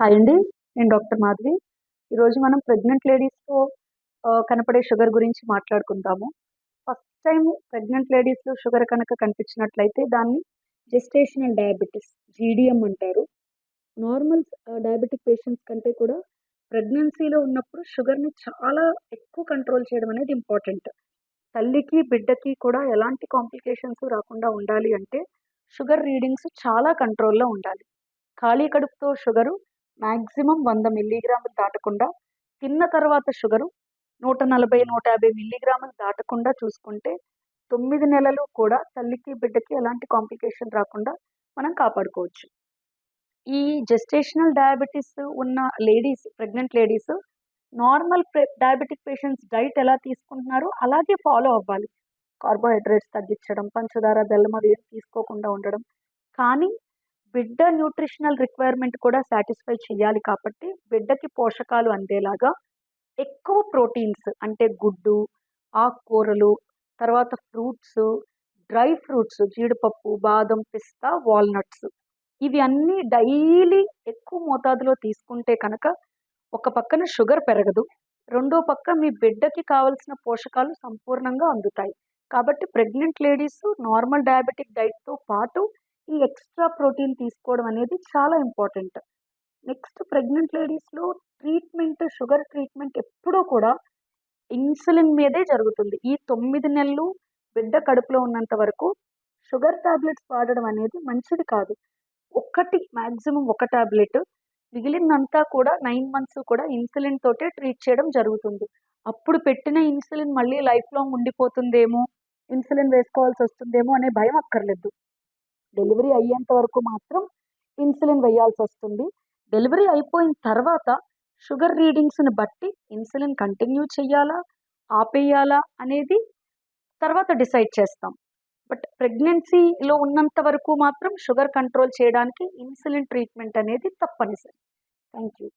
Hi అండి నేను doctor Madhavi. ఈరోజు మనం ప్రెగ్నెంట్ లేడీస్తో కనపడే షుగర్ గురించి మాట్లాడుకుందాము. ఫస్ట్ టైం ప్రెగ్నెంట్ లేడీస్లో షుగర్ కనుక కనిపించినట్లయితే దాన్ని జెస్టేషనల్ డయాబెటీస్ జీడిఎం అంటారు. నార్మల్ డయాబెటిక్ పేషెంట్స్ కంటే కూడా ప్రెగ్నెన్సీలో ఉన్నప్పుడు షుగర్ని చాలా ఎక్కువ కంట్రోల్ చేయడం అనేది ఇంపార్టెంట్. తల్లికి బిడ్డకి కూడా ఎలాంటి కాంప్లికేషన్స్ రాకుండా ఉండాలి అంటే షుగర్ రీడింగ్స్ చాలా కంట్రోల్లో ఉండాలి. ఖాళీ కడుపుతో షుగరు మ్యాక్సిమం వంద మిల్లీగ్రాములు దాటకుండా తిన్న తర్వాత షుగరు నూట నలభై నూట యాభై మిల్లీగ్రాములు దాటకుండా చూసుకుంటే తొమ్మిది నెలలు కూడా తల్లికి బిడ్డకి ఎలాంటి కాంప్లికేషన్ రాకుండా మనం కాపాడుకోవచ్చు. ఈ జెస్టేషనల్ డయాబెటీస్ ఉన్న ladies pregnant ladies normal diabetic patients diet ఎలా తీసుకుంటున్నారో అలాగే ఫాలో అవ్వాలి. కార్బోహైడ్రేట్స్ తగ్గించడం పంచదార బెల్లం అవి తీసుకోకుండా ఉండడం. కానీ బిడ్డ న్యూట్రిషనల్ రిక్వైర్మెంట్ కూడా సాటిస్ఫై చేయాలి కాబట్టి బిడ్డకి పోషకాలు అందేలాగా ఎక్కువ ప్రోటీన్స్ అంటే గుడ్డు ఆకుకూరలు తర్వాత ఫ్రూట్స్ డ్రై ఫ్రూట్స్ జీడిపప్పు బాదం పిస్తా వాల్నట్స్. ఇవి అన్నీ డైలీ ఎక్కువ మోతాదులో తీసుకుంటే కనుక ఒక పక్కన షుగర్ పెరగదు. రెండో పక్క మీ బిడ్డకి కావలసిన పోషకాలు సంపూర్ణంగా అందుతాయి. కాబట్టి ప్రెగ్నెంట్ లేడీస్ నార్మల్ డయాబెటిక్ డైట్తో పాటు ఈ ఎక్స్ట్రా ప్రోటీన్ తీసుకోవడం అనేది చాలా ఇంపార్టెంట్ నెక్స్ట్ ప్రెగ్నెంట్ లేడీస్లో ట్రీట్మెంట్ షుగర్ ట్రీట్మెంట్ ఎప్పుడూ కూడా ఇన్సులిన్ మీదే జరుగుతుంది. ఈ తొమ్మిది నెలలు బిడ్డ కడుపులో ఉన్నంత వరకు షుగర్ టాబ్లెట్స్ వాడడం అనేది మంచిది కాదు. ఒక్కటి మ్యాక్సిమం ఒక టాబ్లెట్ మిగిలినంతా కూడా నైన్ మంత్స్ కూడా ఇన్సులిన్ తోటే ట్రీట్ చేయడం జరుగుతుంది. అప్పుడు పెట్టిన ఇన్సులిన్ మళ్ళీ లైఫ్ లాంగ్ ఉండిపోతుందేమో? ఇన్సులిన్ వేసుకోవాల్సి వస్తుందేమో అనే భయం అక్కర్లేదు. డెలివరీ అయ్యేంత వరకు మాత్రం ఇన్సులిన్ వేయాల్సి వస్తుంది డెలివరీ అయిపోయిన తర్వాత షుగర్ రీడింగ్స్ని బట్టి ఇన్సులిన్ కంటిన్యూ చేయాలా ఆపేయాలా అనేది తర్వాత డిసైడ్ చేస్తాం. బట్ ప్రెగ్నెన్సీలో ఉన్నంత వరకు మాత్రం షుగర్ కంట్రోల్ చేయడానికి ఇన్సులిన్ ట్రీట్మెంట్ అనేది తప్పనిసరి. Thank you